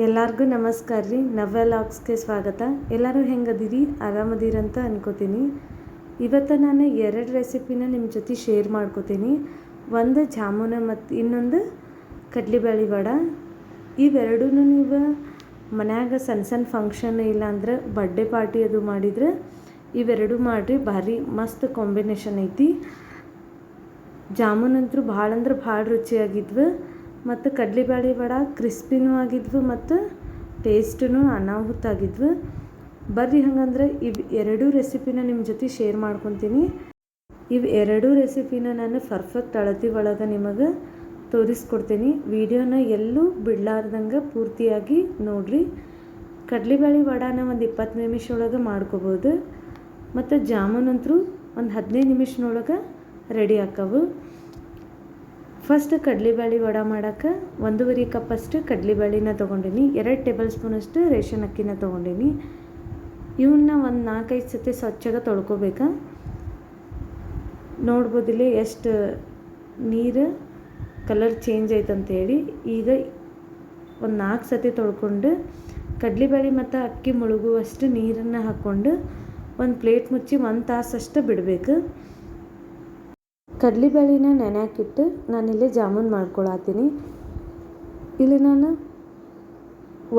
ಎಲ್ಲರಿಗೂ ನಮಸ್ಕಾರ ರೀ. ನವ್ಯ ಲಾಗ್ಸ್ಗೆ ಸ್ವಾಗತ. ಎಲ್ಲರೂ ಹೆಂಗದಿರಿ? ಆರಾಮದಿರಂತ ಅನ್ಕೋತೀನಿ. ಇವತ್ತು ನಾನು ಎರಡು ರೆಸಿಪಿನ ನಿಮ್ಮ ಜೊತೆ ಶೇರ್ ಮಾಡ್ಕೋತೀನಿ. ಒಂದು ಜಾಮೂನ ಮತ್ತು ಇನ್ನೊಂದು ಕಡ್ಲಿಬೇಳೆ ವಡ. ಇವೆರಡೂ ನೀವು ಮನ್ಯಾಗ ಸಣ್ಣ ಸಣ್ಣ ಫಂಕ್ಷನ್ ಇಲ್ಲಾಂದ್ರೆ ಬರ್ಡೇ ಪಾರ್ಟಿ ಅದು ಮಾಡಿದ್ರೆ ಇವೆರಡು ಮಾಡಿರಿ. ಭಾರಿ ಮಸ್ತ್ ಕಾಂಬಿನೇಷನ್ ಐತಿ. ಜಾಮೂನ್ ಅಂತೂ ಭಾಳ ಅಂದ್ರೆ ಭಾಳ ರುಚಿಯಾಗಿದ್ವು. ಮತ್ತು ಕಡ್ಲಿಬ್ಯಾಳಿ ವಡ ಕ್ರಿಸ್ಪಿನೂ ಆಗಿದ್ವು ಮತ್ತು ಟೇಸ್ಟೂ ಅನಾಹುತ ಆಗಿದ್ವು ಬರ್ರಿ ಹಂಗಂದ್ರೆ ಇವು ಎರಡೂ ರೆಸಿಪಿನ ನಿಮ್ಮ ಜೊತೆ ಶೇರ್ ಮಾಡ್ಕೊತೀನಿ. ಇವು ಎರಡೂ ರೆಸಿಪಿನ ನಾನು ಪರ್ಫೆಕ್ಟ್ ಅಳತಿ ಒಳಗೆ ನಿಮಗೆ ತೋರಿಸ್ಕೊಡ್ತೀನಿ. ವಿಡಿಯೋನ ಎಲ್ಲೂ ಬಿಡಲಾರ್ದಂಗೆ ಪೂರ್ತಿಯಾಗಿ ನೋಡಿರಿ. ಕಡ್ಲಿಬ್ಯಾಳಿ ವಡಾನ ಒಂದು ಇಪ್ಪತ್ತು ನಿಮಿಷ ಒಳಗೆ ಮಾಡ್ಕೋಬೋದು. ಮತ್ತು ಜಾಮೂನ್ ಅಂತೂ ಒಂದು ಹದಿನೈದು ನಿಮಿಷನೊಳಗೆ ರೆಡಿ ಆಕ್ಕವು ಫಸ್ಟ್ ಕಡ್ಲಿಬ್ಯಾಳಿ ವಡೆ ಮಾಡೋಕ್ಕೆ ಒಂದೂವರೆ ಕಪ್ಪಷ್ಟು ಕಡ್ಲಿಬ್ಯಾಳಿನ ತೊಗೊಂಡೀನಿ, ಎರಡು ಟೇಬಲ್ ಸ್ಪೂನಷ್ಟು ರೇಷನ್ ಅಕ್ಕಿನ ತೊಗೊಂಡೀನಿ. ಇವನ್ನ ಒಂದು ನಾಲ್ಕೈದು ಸತಿ ಸ್ವಚ್ಛಗೆ ತೊಳ್ಕೊಬೇಕಾ. ನೋಡ್ಬೋದಿಲ್ಲ ಎಷ್ಟು ನೀರು ಕಲರ್ ಚೇಂಜ್ ಐತಂತೇಳಿ ಈಗ ಒಂದು ನಾಲ್ಕು ಸತಿ ತೊಳ್ಕೊಂಡು ಕಡ್ಲಿಬ್ಯಾಳಿ ಮತ್ತು ಅಕ್ಕಿ ಮುಳುಗುವಷ್ಟು ನೀರನ್ನು ಹಾಕ್ಕೊಂಡು ಒಂದು ಪ್ಲೇಟ್ ಮುಚ್ಚಿ ಒಂದು ತಾಸಷ್ಟು ಬಿಡಬೇಕು. ಕಡ್ಲಿಬ್ಯಾಳಿನ ನೆನೆಯಾಕಿಟ್ಟು ನಾನಿಲ್ಲಿ ಜಾಮೂನ್ ಮಾಡ್ಕೊಳತ್ತೀನಿ. ಇಲ್ಲಿ ನಾನು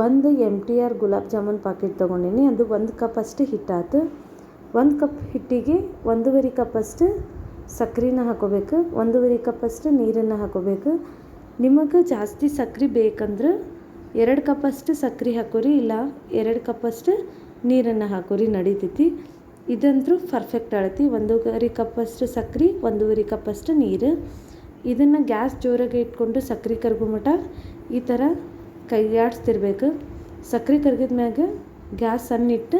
ಒಂದು M T R gulab jamun packet ತೊಗೊಂಡೀನಿ. ಅದು ಒಂದು ಕಪ್ ಅಷ್ಟು ಹಿಟ್ಟಾತು. ಒಂದು ಕಪ್ ಹಿಟ್ಟಿಗೆ ಒಂದೂವರೆ ಕಪ್ಪಷ್ಟು ಸಕ್ರೆನ ಹಾಕೋಬೇಕು. ಒಂದೂವರೆ ಕಪ್ಪಷ್ಟು ನೀರನ್ನು ಹಾಕೋಬೇಕು. ನಿಮಗೆ ಜಾಸ್ತಿ ಸಕ್ರೆ ಬೇಕಂದ್ರೆ ಎರಡು ಕಪ್ಪಷ್ಟು ಸಕ್ರೆ ಹಾಕೋರಿ, ಇಲ್ಲ ಎರಡು ಕಪ್ಪಷ್ಟು ನೀರನ್ನು ಹಾಕೋರಿ ನಡಿತೈತಿ. ಇದಂತೂ ಪರ್ಫೆಕ್ಟ್ ಅಳತಿ. ಒಂದೂವರೆ ಕಪ್ಪಷ್ಟು ಸಕ್ರೆ ಒಂದೂವರೆ ಕಪ್ಪಷ್ಟು ನೀರು. ಇದನ್ನು ಗ್ಯಾಸ್ ಜೋರಾಗಿ ಇಟ್ಕೊಂಡು ಸಕ್ರೆ ಕರ್ಗೋ ಮಟ ಈ ಥರ ಕೈಯಾಡಿಸ್ತಿರ್ಬೇಕು. ಸಕ್ರೆ ಕರ್ಗಿದ ಮ್ಯಾಗ ಗ್ಯಾಸ್ ಸಣ್ಣ ಇಟ್ಟು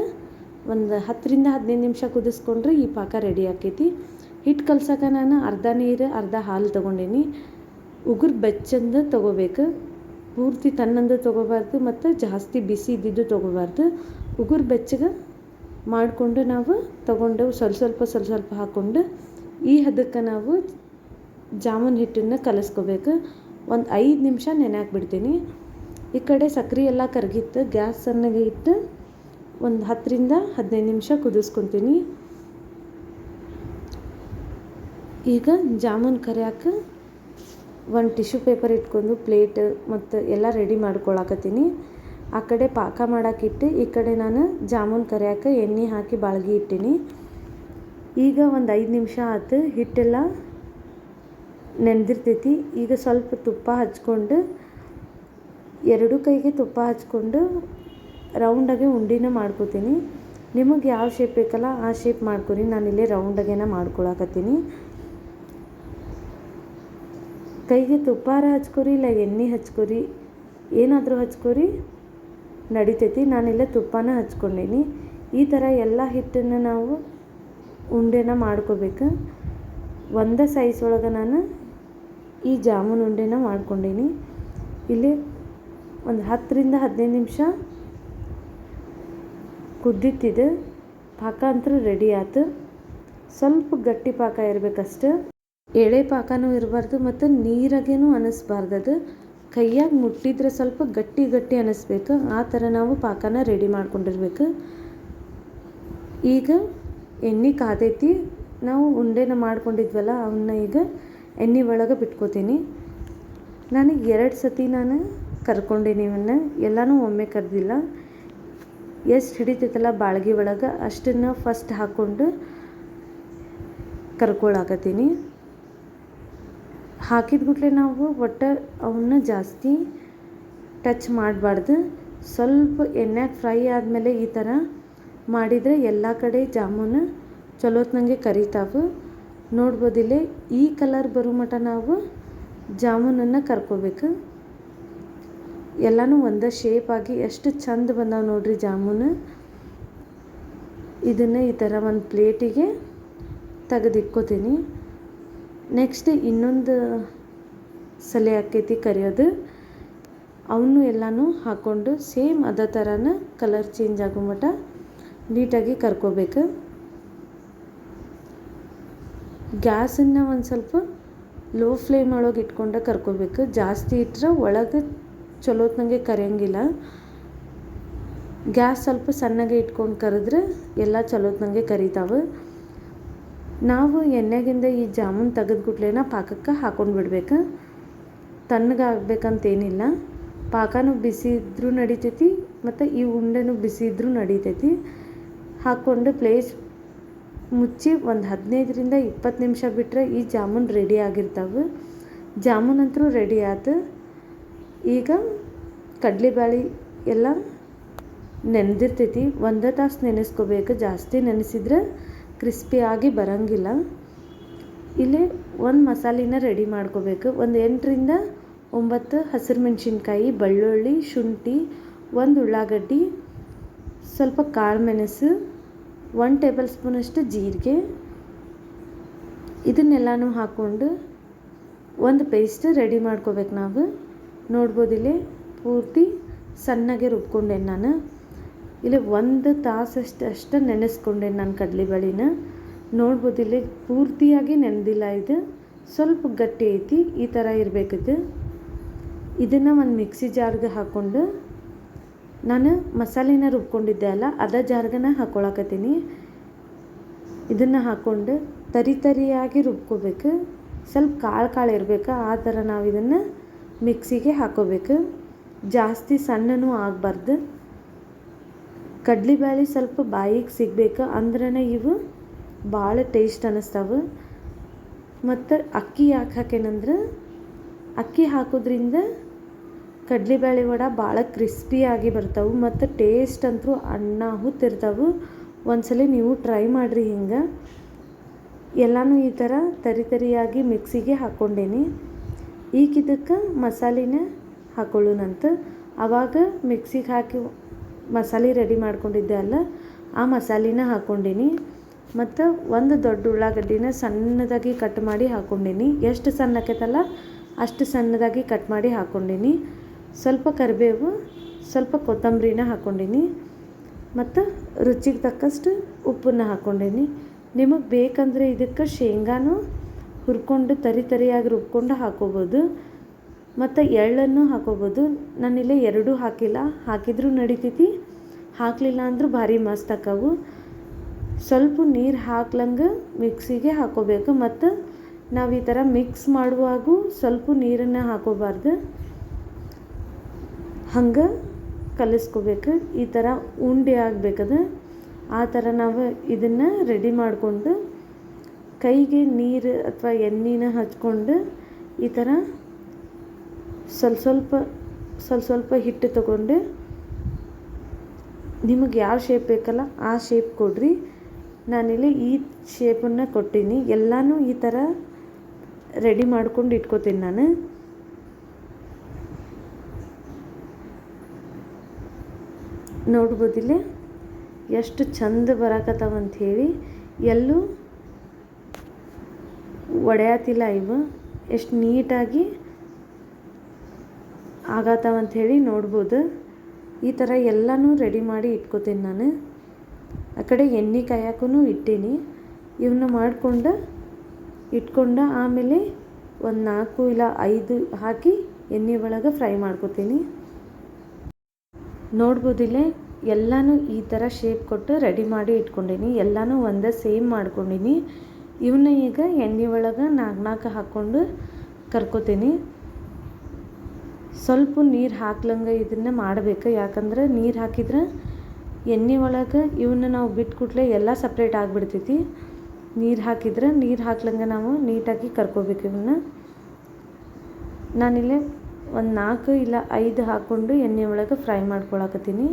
ಒಂದು ಹತ್ತರಿಂದ ಹದಿನೈದು ನಿಮಿಷ ಕುದಿಸ್ಕೊಂಡ್ರೆ ಈ ಪಾಕ ರೆಡಿ ಆಕೈತಿ. ಹಿಟ್ಟು ಕಲ್ಸಕ್ಕೆ ನಾನು ಅರ್ಧ ನೀರು, ಅರ್ಧ ಹಾಲು ತೊಗೊಂಡೀನಿ. ಉಗುರು ಬೆಚ್ಚಂದು ತೊಗೋಬೇಕು. ಪೂರ್ತಿ ತನ್ನಂದು ತೊಗೋಬಾರ್ದು ಮತ್ತು ಜಾಸ್ತಿ ಬಿಸಿ ಇದ್ದಿದ್ದು ತೊಗೋಬಾರ್ದು. ಉಗುರು ಬೆಚ್ಚಗೆ ಮಾಡಿಕೊಂಡು ನಾವು ತಗೊಂಡು ಸ್ವಲ್ಪ ಸ್ವಲ್ಪ ಸ್ವಲ್ಪ ಸ್ವಲ್ಪ ಹಾಕ್ಕೊಂಡು ಈ ಹದಕ್ಕೆ ನಾವು ಜಾಮೂನ್ ಹಿಟ್ಟನ್ನು ಕಲಸ್ಕೋಬೇಕು. ಒಂದು ಐದು ನಿಮಿಷ ನೆನೆ ಬಿಡ್ತೀನಿ ಈ ಕಡೆ ಸಕ್ರೆ ಎಲ್ಲ ಕರಗಿತ್ತು. ಗ್ಯಾಸ್ ಸಣ್ಣಗೆ ಇಟ್ಟು ಒಂದು ಹತ್ತರಿಂದ ಹದಿನೈದು ನಿಮಿಷ ಕುದಿಸ್ಕೊತೀನಿ. ಈಗ ಜಾಮೂನ್ ಕರಿಯಾಕೆ ಒಂದು ಟಿಶ್ಯೂ ಪೇಪರ್ ಇಟ್ಕೊಂಡು ಪ್ಲೇಟ್ ಮತ್ತು ಎಲ್ಲ ರೆಡಿ ಮಾಡ್ಕೊಳಕತ್ತೀನಿ. ಆ ಕಡೆ ಪಾಕ ಮಾಡೋಕ್ಕಿಟ್ಟು ಈ ಕಡೆ ನಾನು ಜಾಮೂನ್ ಕರಿಯಾಕೆ ಎಣ್ಣೆ ಹಾಕಿ ಬಾಳ್ಗಿ ಇಟ್ಟೀನಿ. ಈಗ ಒಂದು ಐದು ನಿಮಿಷ ಆಯ್ತು ಹಿಟ್ಟೆಲ್ಲ ನೆನೆದಿರ್ತೈತಿ ಈಗ ಸ್ವಲ್ಪ ತುಪ್ಪ ಹಚ್ಕೊಂಡು, ಎರಡು ಕೈಗೆ ತುಪ್ಪ ಹಚ್ಕೊಂಡು ರೌಂಡಾಗೆ ಉಂಡಿನ ಮಾಡ್ಕೋತೀನಿ. ನಿಮಗೆ ಯಾವ ಶೇಪ್ ಬೇಕಲ್ಲ ಆ ಶೇಪ್ ಮಾಡ್ಕೊರಿ. ನಾನಿಲ್ಲಿ ರೌಂಡಾಗೇನ ಮಾಡ್ಕೊಳಕತ್ತೀನಿ. ಕೈಗೆ ತುಪ್ಪಾರ ಹಚ್ಕೊರಿ, ಇಲ್ಲ ಎಣ್ಣೆ ಹಚ್ಕೊರಿ, ಏನಾದರೂ ಹಚ್ಕೊರಿ. ನಡಿತೈತಿ. ನಾನಿಲ್ಲ ತುಪ್ಪನ ಹಚ್ಕೊಂಡೀನಿ. ಈ ಥರ ಎಲ್ಲ ಹಿಟ್ಟನ್ನು ನಾವು ಉಂಡೆನ ಮಾಡ್ಕೋಬೇಕು. ಒಂದೇ ಸೈಜ್ ಒಳಗೆ ನಾನು ಈ ಜಾಮೂನ್ ಉಂಡೆನ ಮಾಡ್ಕೊಂಡೀನಿ. ಇಲ್ಲಿ ಒಂದು ಹತ್ತರಿಂದ ಹದಿನೈದು ನಿಮಿಷ ಕುದ್ದಿತ್ತಿದೆ ಪಾಕ ಅಂತೂ ರೆಡಿ ಆಯ್ತು ಸ್ವಲ್ಪ ಗಟ್ಟಿ ಪಾಕ ಇರಬೇಕಷ್ಟು. ಎಳೆ ಪಾಕನೂ ಇರಬಾರ್ದು ಮತ್ತು ನೀರಾಗೇನು ಅದು. ಕೈಯಾಗ ಮುಟ್ಟಿದ್ರೆ ಸ್ವಲ್ಪ ಗಟ್ಟಿ ಗಟ್ಟಿ ಅನ್ನಿಸ್ಬೇಕು ಆ ಥರ ನಾವು ಪಾಕನ ರೆಡಿ ಮಾಡ್ಕೊಂಡಿರ್ಬೇಕು. ಈಗ ಎಣ್ಣೆ ಕಾದೈತಿ ನಾವು ಉಂಡೆನ ಮಾಡ್ಕೊಂಡಿದ್ವಲ್ಲ ಅವನ್ನ ಈಗ ಎಣ್ಣೆ ಒಳಗೆ ಬಿಟ್ಕೋತೀನಿ. ನನಗೆ ಎರಡು ಸತಿ ನಾನು ಕರ್ಕೊಂಡೀನಿ ಇವನ್ನ ಎಲ್ಲನೂ ಒಮ್ಮೆ ಕರೆದಿಲ್ಲ. ಎಷ್ಟು ಹಿಡಿತೈತಲ್ಲ ಬಾಳ್ಗೆ ಒಳಗೆ, ಅಷ್ಟನ್ನು ಫಸ್ಟ್ ಹಾಕ್ಕೊಂಡು ಕರ್ಕೊಳಕತ್ತೀನಿ. ಹಾಕಿದ ಕೂಡಲೇ ನಾವು ಒಟ್ಟು ಅವನ್ನ ಜಾಸ್ತಿ ಟಚ್ ಮಾಡಬಾರ್ದು. ಸ್ವಲ್ಪ ಎಣ್ಣೆಗೆ ಫ್ರೈ ಆದಮೇಲೆ ಈ ಥರ ಮಾಡಿದರೆ ಎಲ್ಲ ಕಡೆ ಜಾಮೂನು ಚಲೋತ್ನಂಗೆ ಕರಿತಾವೆ. ನೋಡ್ಬೋದಿಲ್ಲ ಈ ಕಲರ್ ಬರೋ ಮಟ ನಾವು ಜಾಮೂನನ್ನು ಕರ್ಕೋಬೇಕು. ಎಲ್ಲನೂ ಒಂದೇ ಶೇಪ್ ಆಗಿ ಎಷ್ಟು ಚಂದ ಬಂದಾವೆ ನೋಡ್ರಿ ಜಾಮೂನು. ಇದನ್ನು ಈ ಥರ ಒಂದು ಪ್ಲೇಟಿಗೆ ತೆಗೆದಿಟ್ಕೋತೀನಿ. ನೆಕ್ಸ್ಟ್ ಇನ್ನೊಂದು ಸಲ ಆಕೈತಿ ಕರಿಯೋದು. ಅವನು ಎಲ್ಲನೂ ಹಾಕ್ಕೊಂಡು ಸೇಮ್ ಅದೇ ಥರನ ಕಲರ್ ಚೇಂಜ್ ಆಗೋ ಮಟ್ಟ ನೀಟಾಗಿ ಕರ್ಕೋಬೇಕು. ಗ್ಯಾಸನ್ನು ಒಂದು ಸ್ವಲ್ಪ ಲೋ ಫ್ಲೇಮ್ ಒಳಗೆ ಇಟ್ಕೊಂಡೆ ಕರ್ಕೋಬೇಕು. ಜಾಸ್ತಿ ಇಟ್ಟರೆ ಒಳಗೆ ಚಲೋತ್ನಂಗೆ ಕರಿಯಂಗಿಲ್ಲ. ಗ್ಯಾಸ್ ಸ್ವಲ್ಪ ಸಣ್ಣಗೆ ಇಟ್ಕೊಂಡು ಕರೆದ್ರೆ ಎಲ್ಲ ಚಲೋತ್ನಂಗೆ ಕರಿತಾವೆ. ನಾವು ಎಣ್ಣೆಗಿಂದ ಈ ಜಾಮೂನ್ ತೆಗೆದ ಗುಟ್ಲೇನ ಪಾಕಕ್ಕೆ ಹಾಕೊಂಡು ಬಿಡ್ಬೇಕು. ತಣ್ಣಗಾಗಬೇಕಂತೇನಿಲ್ಲ. ಪಾಕನೂ ಬಿಸಿ ಇದ್ದರೂ ನಡಿತೈತಿ ಮತ್ತು ಈ ಉಂಡೆನೂ ಬಿಸಿ ಇದ್ದರೂ ನಡಿತೈತಿ. ಹಾಕ್ಕೊಂಡು ಪ್ಲೇಸ್ ಮುಚ್ಚಿ ಒಂದು ಹದಿನೈದರಿಂದ ಇಪ್ಪತ್ತು ನಿಮಿಷ ಬಿಟ್ಟರೆ ಈ ಜಾಮೂನ್ ರೆಡಿ ಆಗಿರ್ತಾವೆ. ಜಾಮೂನ್ ಅಂತೂ ರೆಡಿ ಆಯ್ತು ಈಗ ಕಡ್ಲೆಬೇಳೆ ಎಲ್ಲ ನೆನೆದಿರ್ತೈತಿ. ಒಂದೇ ತಾಸು ನೆನೆಸ್ಕೋಬೇಕು. ಜಾಸ್ತಿ ನೆನೆಸಿದ್ರೆ ಕ್ರಿಸ್ಪಿಯಾಗಿ ಬರೋಂಗಿಲ್ಲ. ಇಲ್ಲಿ ಒಂದು ಮಸಾಲಿನ ರೆಡಿ ಮಾಡ್ಕೋಬೇಕು. ಒಂದು ಎಂಟರಿಂದ ಒಂಬತ್ತು ಹಸಿರು ಮೆಣಸಿನ್ಕಾಯಿ, ಬೆಳ್ಳುಳ್ಳಿ, ಶುಂಠಿ, ಒಂದು ಉಳ್ಳಾಗಡ್ಡಿ, ಸ್ವಲ್ಪ ಕಾಳು ಮೆಣಸು ಒನ್ ಟೇಬಲ್ ಸ್ಪೂನಷ್ಟು ಜೀರಿಗೆ. ಇದನ್ನೆಲ್ಲನೂ ಹಾಕ್ಕೊಂಡು ಒಂದು ಪೇಸ್ಟ್ ರೆಡಿ ಮಾಡ್ಕೋಬೇಕು ನಾವು. ನೋಡ್ಬೋದು ಇಲ್ಲಿ ಪೂರ್ತಿ ಸಣ್ಣಗೆ ರುಬ್ಕೊಂಡೆ ನಾನು. ಇಲ್ಲಿ ಒಂದು ತಾಸಷ್ಟು ಅಷ್ಟು ನೆನೆಸ್ಕೊಂಡೆ ನಾನು ಕಡಲೆಬೇಳೆನ ನೋಡ್ಬೋದು ಇಲ್ಲಿ ಪೂರ್ತಿಯಾಗಿ ನೆನೆದಿಲ್ಲ ಇದು. ಸ್ವಲ್ಪ ಗಟ್ಟಿ ಐತಿ, ಈ ಥರ ಇರಬೇಕಿದು ಇದನ್ನು ಒಂದು ಮಿಕ್ಸಿ ಜಾರ್ಗೆ ಹಾಕ್ಕೊಂಡು ನಾನು ಮಸಾಲೆನ ರುಬ್ಕೊಂಡಿದ್ದೆ ಅಲ್ಲ, ಅದ ಜಾರ್ಗನ ಹಾಕ್ಕೊಳಕತ್ತೀನಿ ಇದನ್ನು ಹಾಕ್ಕೊಂಡು ತರಿ ತರಿಯಾಗಿ ರುಬ್ಕೋಬೇಕು. ಸ್ವಲ್ಪ ಕಾಳು ಕಾಳು ಇರಬೇಕು, ಆ ಥರ ನಾವು ಇದನ್ನು ಮಿಕ್ಸಿಗೆ ಹಾಕೋಬೇಕು. ಜಾಸ್ತಿ ಸಣ್ಣನೂ ಆಗಬಾರ್ದು. ಕಡ್ಲೆಬೇಳೆ ಸ್ವಲ್ಪ ಬಾಯಿಗೆ ಸಿಗ್ಬೇಕು ಅಂದ್ರೇ ಇವು ಭಾಳ ಟೇಸ್ಟ್ ಅನ್ನಿಸ್ತಾವೆ ಮತ್ತು ಅಕ್ಕಿ ಯಾಕೆ ಹಾಕೇನಂದ್ರೆ, ಅಕ್ಕಿ ಹಾಕೋದ್ರಿಂದ ಕಡ್ಲೆ ಬ್ಯಾಳಿ ವಡ ಭಾಳ ಕ್ರಿಸ್ಪಿಯಾಗಿ ಬರ್ತಾವೆ ಮತ್ತು ಟೇಸ್ಟ್ ಅಂತೂ ಅಣ್ಣ ಹುತ್ತಿರ್ತಾವೆ ಒಂದ್ಸಲ ನೀವು ಟ್ರೈ ಮಾಡಿರಿ ಹಿಂಗೆ. ಎಲ್ಲನೂ ಈ ಥರ ತರಿ ತರಿಯಾಗಿ ಮಿಕ್ಸಿಗೆ ಹಾಕ್ಕೊಂಡೇನಿ ಈಗಿದ್ದಕ್ಕೆ ಮಸಾಲೆನ ಹಾಕೊಳ್ಳೋಣಂತ ಆವಾಗ ಮಿಕ್ಸಿಗೆ ಹಾಕಿ ಮಸಾಲೆ ರೆಡಿ ಮಾಡ್ಕೊಂಡಿದ್ದೆ ಅಲ್ಲ, ಆ ಮಸಾಲೆನ ಹಾಕೊಂಡಿನಿ. ಮತ್ತು ಒಂದು ದೊಡ್ಡ ಉಳ್ಳಾಗಡ್ಡಿನ ಸಣ್ಣದಾಗಿ ಕಟ್ ಮಾಡಿ ಹಾಕೊಂಡಿನಿ. ಎಷ್ಟು ಸಣ್ಣ ಆಕೈತಲ್ಲ, ಅಷ್ಟು ಸಣ್ಣದಾಗಿ ಕಟ್ ಮಾಡಿ ಹಾಕೊಂಡಿನಿ. ಸ್ವಲ್ಪ ಕರಿಬೇವು, ಸ್ವಲ್ಪ ಕೊತ್ತಂಬರಿನ ಹಾಕೊಂಡಿನಿ. ಮತ್ತು ರುಚಿಗೆ ತಕ್ಕಷ್ಟು ಉಪ್ಪನ್ನ ಹಾಕ್ಕೊಂಡೀನಿ ನಿಮಗೆ ಬೇಕಂದರೆ ಇದಕ್ಕೆ ಶೇಂಗಾನು ಹುರ್ಕೊಂಡು ತರಿ ತರಿಯಾಗಿ ರುಬ್ಕೊಂಡು ಹಾಕೋಬೋದು. ಮತ್ತು ಎಳ್ಳನ್ನು ಹಾಕೋಬೋದು. ನಾನಿಲ್ಲಿ ಎರಡೂ ಹಾಕಿಲ್ಲ. ಹಾಕಿದರೂ ನಡಿತೈತಿ. ಹಾಕಲಿಲ್ಲ ಅಂದರೂ ಭಾರಿ ಮಸ್ತ್ ಹಾಕವು ಸ್ವಲ್ಪ ನೀರು ಹಾಕ್ಲಂಗೆ ಮಿಕ್ಸಿಗೆ ಹಾಕೋಬೇಕು. ಮತ್ತು ನಾವು ಈ ಥರ ಮಿಕ್ಸ್ ಮಾಡುವಾಗೂ ಸ್ವಲ್ಪ ನೀರನ್ನು ಹಾಕೋಬಾರ್ದು. ಹಂಗೆ ಕಲಿಸ್ಕೋಬೇಕು. ಈ ಥರ ಉಂಡೆ ಆಗಬೇಕದು. ಆ ಥರ ನಾವು ಇದನ್ನು ರೆಡಿ ಮಾಡಿಕೊಂಡು ಕೈಗೆ ನೀರು ಅಥವಾ ಎಣ್ಣೆನ ಹಚ್ಕೊಂಡು ಈ ಥರ ಸ್ವಲ್ಪ ಸ್ವಲ್ಪ ಸ್ವಲ್ಪ ಸ್ವಲ್ಪ ಹಿಟ್ಟು ತಗೊಂಡು ನಿಮಗೆ ಯಾವ ಶೇಪ್ ಬೇಕಲ್ಲ ಆ ಶೇಪ್ ಕೊಡ್ರಿ. ನಾನಿಲ್ಲಿ ಈ ಶೇಪನ್ನು ಕೊಟ್ಟೀನಿ. ಎಲ್ಲನೂ ಈ ಥರ ರೆಡಿ ಮಾಡ್ಕೊಂಡು ಇಟ್ಕೋತೀನಿ ನಾನು. ನೋಡ್ಬೋದಿಲ್ಲ ಎಷ್ಟು ಚಂದ ಹೇಳಿ. ಎಲ್ಲೂ ಒಡೆಯತಿಲ್ಲ ಇವು. ಎಷ್ಟು ನೀಟಾಗಿ ಆಗತ್ತಾವ ಅಂಥೇಳಿ ನೋಡ್ಬೋದು. ಈ ಥರ ಎಲ್ಲನೂ ರೆಡಿ ಮಾಡಿ ಇಟ್ಕೋತೀನಿ ನಾನು. ಆ ಕಡೆ ಎಣ್ಣೆ ಕಾಯಕ್ಕೂ ಇಟ್ಟೀನಿ. ಇವನ್ನ ಮಾಡಿಕೊಂಡು ಇಟ್ಕೊಂಡು ಆಮೇಲೆ ಒಂದು ನಾಲ್ಕು ಇಲ್ಲ ಐದು ಹಾಕಿ ಎಣ್ಣೆ ಒಳಗೆ ಫ್ರೈ ಮಾಡ್ಕೋತೀನಿ. ನೋಡ್ಬೋದಿಲ್ಲ ಎಲ್ಲನೂ ಈ ಥರ ಶೇಪ್ ಕೊಟ್ಟು ರೆಡಿ ಮಾಡಿ ಇಟ್ಕೊಂಡೀನಿ. ಎಲ್ಲನೂ ಒಂದೇ ಸೇಮ್ ಮಾಡ್ಕೊಂಡೀನಿ. ಇವನ್ನ ಈಗ ಎಣ್ಣೆ ಒಳಗೆ ನಾಲ್ಕು ನಾಲ್ಕು ಹಾಕ್ಕೊಂಡು ಕರ್ಕೋತೀನಿ. ಸ್ವಲ್ಪ ನೀರು ಹಾಕ್ಲಂಗೆ ಇದನ್ನು ಮಾಡಬೇಕು. ಯಾಕಂದ್ರೆ ನೀರು ಹಾಕಿದ್ರೆ ಎಣ್ಣೆ ಒಳಗೆ ಇವನ್ನ ನಾವು ಬಿಟ್ಟು ಕೂಡಲೇ ಎಲ್ಲ ಸಪ್ರೇಟ್ ಆಗಿಬಿಡ್ತೈತಿ. ನೀರು ಹಾಕಿದ್ರೆ ನೀರು ಹಾಕ್ಲಂಗೆ ನಾವು ನೀಟಾಗಿ ಕರ್ಕೋಬೇಕು ಇವನ್ನ ನಾನಿಲ್ಲಿ ಒಂದು ನಾಲ್ಕು ಇಲ್ಲ ಐದು ಹಾಕ್ಕೊಂಡು ಎಣ್ಣೆ ಒಳಗೆ ಫ್ರೈ ಮಾಡ್ಕೊಳಕತ್ತೀನಿ.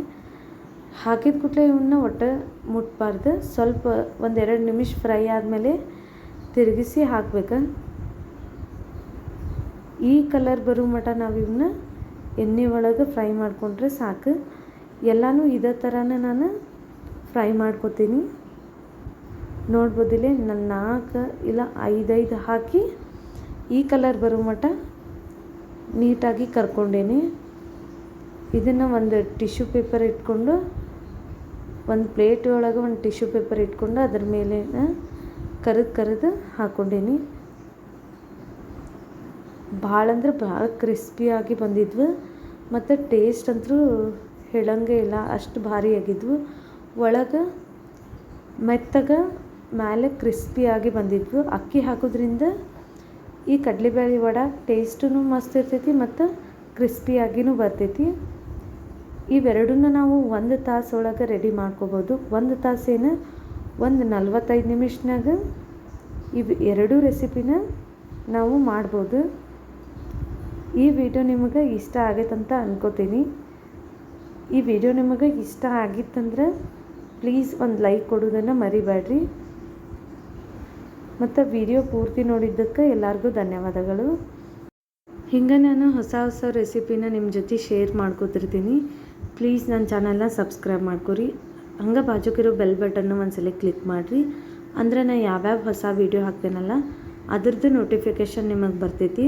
ಹಾಕಿದ ಕೂಡಲೇ ಇವನ್ನ ಒಟ್ಟು ಮುಟ್ಬಾರ್ದು. ಸ್ವಲ್ಪ ಒಂದೆರಡು ನಿಮಿಷ ಫ್ರೈ ಆದಮೇಲೆ ತಿರುಗಿಸಿ ಹಾಕ್ಬೇಕು. ಈ ಕಲರ್ ಬರೋ ಮಟ ನಾವು ಇವನ್ನ ಎಣ್ಣೆ ಒಳಗೆ ಫ್ರೈ ಮಾಡಿಕೊಂಡ್ರೆ ಸಾಕು. ಎಲ್ಲನೂ ಇದೇ ಥರನೇ ನಾನು ಫ್ರೈ ಮಾಡ್ಕೊತೀನಿ. ನೋಡ್ಬೋದಿಲ್ಲ ನಾನು ನಾಲ್ಕು ಇಲ್ಲ ಐದೈದು ಹಾಕಿ ಈ ಕಲರ್ ಬರೋ ಮಟ ನೀಟಾಗಿ ಕರ್ಕೊಂಡೇನಿ. ಇದನ್ನು ಒಂದು ಟಿಶ್ಯೂ ಪೇಪರ್ ಇಟ್ಕೊಂಡು ಒಂದು ಪ್ಲೇಟ್ ಒಳಗೆ ಒಂದು ಟಿಶ್ಯೂ ಪೇಪರ್ ಇಟ್ಕೊಂಡು ಅದ್ರ ಮೇಲೆ ಕರೆದು ಕರೆದು ಹಾಕ್ಕೊಂಡೀನಿ ಭಾಳ ಅಂದ್ರೆ ಭಾಳ ಕ್ರಿಸ್ಪಿಯಾಗಿ ಬಂದಿದ್ವು. ಮತ್ತು ಟೇಸ್ಟ್ ಅಂತೂ ಹೇಳಂಗೆ ಇಲ್ಲ, ಅಷ್ಟು ಭಾರಿ ಆಗಿದ್ವು. ಒಳಗೆ ಮೆತ್ತಗೆ ಮ್ಯಾಲೆ ಕ್ರಿಸ್ಪಿಯಾಗಿ ಬಂದಿದ್ವು. ಅಕ್ಕಿ ಹಾಕೋದ್ರಿಂದ ಈ ಕಡ್ಲೆಬೇಳೆ ವಡೆ ಟೇಸ್ಟೂ ಮಸ್ತ್ ಇರ್ತೈತಿ ಮತ್ತು ಕ್ರಿಸ್ಪಿಯಾಗಿನೂ ಬರ್ತೈತಿ. ಇವೆರಡನ್ನ ನಾವು ಒಂದು ತಾಸು ಒಳಗೆ ರೆಡಿ ಮಾಡ್ಕೋಬೋದು. ಒಂದು ತಾಸೇನು ಒಂದು ನಲ್ವತ್ತೈದು ನಿಮಿಷನಾಗ ಇವು ಎರಡೂ ರೆಸಿಪಿನ ನಾವು ಮಾಡ್ಬೋದು. ಈ ವಿಡಿಯೋ ನಿಮಗೆ ಇಷ್ಟ ಆಗೈತಂತ ಅನ್ಕೋತೀನಿ. ಈ ವಿಡಿಯೋ ನಿಮಗೆ ಇಷ್ಟ ಆಗಿತ್ತಂದ್ರೆ ಪ್ಲೀಸ್ ಒಂದು ಲೈಕ್ ಕೊಡೋದನ್ನು ಮರಿಬೇಡ್ರಿ. ಮತ್ತು ವಿಡಿಯೋ ಪೂರ್ತಿ ನೋಡಿದ್ದಕ್ಕೆ ಎಲ್ಲರಿಗೂ ಧನ್ಯವಾದಗಳು. ಹಿಂಗೆ ನಾನು ಹೊಸ ಹೊಸ ರೆಸಿಪಿನ ನಿಮ್ಮ ಜೊತೆ ಶೇರ್ ಮಾಡ್ಕೋತಿರ್ತೀನಿ. ಪ್ಲೀಸ್ ನನ್ನ ಚಾನಲ್ನ ಸಬ್ಸ್ಕ್ರೈಬ್ ಮಾಡ್ಕೊರಿ. ಹಂಗೆ ಬಾಜುಕಿರೋ ಬೆಲ್ ಬಟನ್ನು ಒಂದ್ಸಲ ಕ್ಲಿಕ್ ಮಾಡಿರಿ. ಅಂದ್ರೆ ನಾನು ಯಾವ್ಯಾವ ಹೊಸ ವೀಡಿಯೋ ಹಾಕ್ತೇನಲ್ಲ, ಅದ್ರದ್ದು ನೋಟಿಫಿಕೇಷನ್ ನಿಮಗೆ ಬರ್ತೈತಿ.